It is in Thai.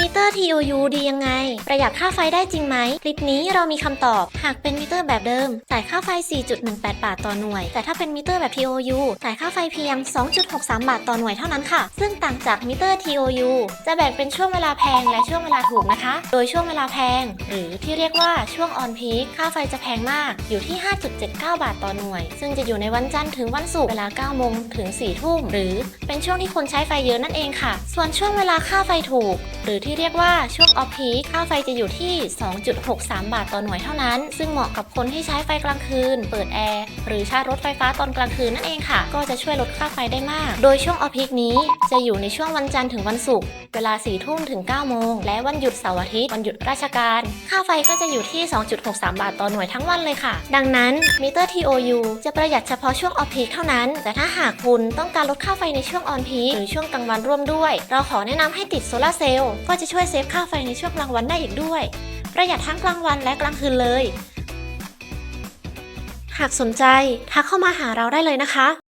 มิเตอร์ TOU ดียังไง ประหยัดค่าไฟได้จริงไหม คลิปนี้เรามีคำตอบ หากเป็นมิเตอร์แบบเดิม จ่ายค่าไฟ 4.18 บาทต่อหน่วย แต่ถ้าเป็นมิเตอร์แบบ TOU จ่ายค่าไฟเพียง 2.63 บาทต่อหน่วยเท่านั้นค่ะ ซึ่งต่างจากมิเตอร์ TOU จะแบ่งเป็นช่วงเวลาแพงและช่วงเวลาถูกนะคะ โดยช่วงเวลาแพง หรือที่เรียกว่าช่วงออนพีคค่าไฟจะแพงมากอยู่ที่ 5.79 บาทต่อหน่วย ซึ่งจะอยู่ในวันจันทร์ถึงวันศุกร์เวลา 9 โมงถึง 4 ทุ่ม หรือเป็นช่วงที่คนใช้ไฟเยอะนั่นเองค่ะ ส่วนช่วงเวลาค่าไฟถูก หรือที่เรียกว่าช่วงออฟพีคค่าไฟจะอยู่ที่ 2.63 บาทต่อหน่วยเท่านั้น ซึ่งเหมาะกับคนที่ใช้ไฟกลางคืน เปิดแอร์ หรือชาร์จรถไฟฟ้าตอนกลางคืนนั่นเองค่ะ ก็จะช่วยลดค่าไฟได้มาก โดยช่วงออฟพีคนี้จะอยู่ในช่วงวันจันทร์ถึงวันศุกร์เวลา 4 ทุ่มถึง 9 โมง และวันหยุดเสาร์อาทิตย์วันหยุดราชการ ค่าไฟก็จะอยู่ที่ 2.63 บาทต่อหน่วยทั้งวันเลยค่ะ ดังนั้นมิเตอร์ TOU จะประหยัดเฉพาะช่วงออฟพีคเท่านั้น แต่ถ้าหากคุณต้องการลดค่าไฟในช่วงออนพีคหรือช่วงกลางวันร่วมด้วย เราขอแนะนำให้ติดโซลาเซลล์ก็จะช่วยเซฟค่าไฟในช่วงกลางวันได้อีกด้วย ประหยัดทั้งกลางวันและกลางคืนเลย หากสนใจทักเข้ามาหาเราได้เลยนะคะ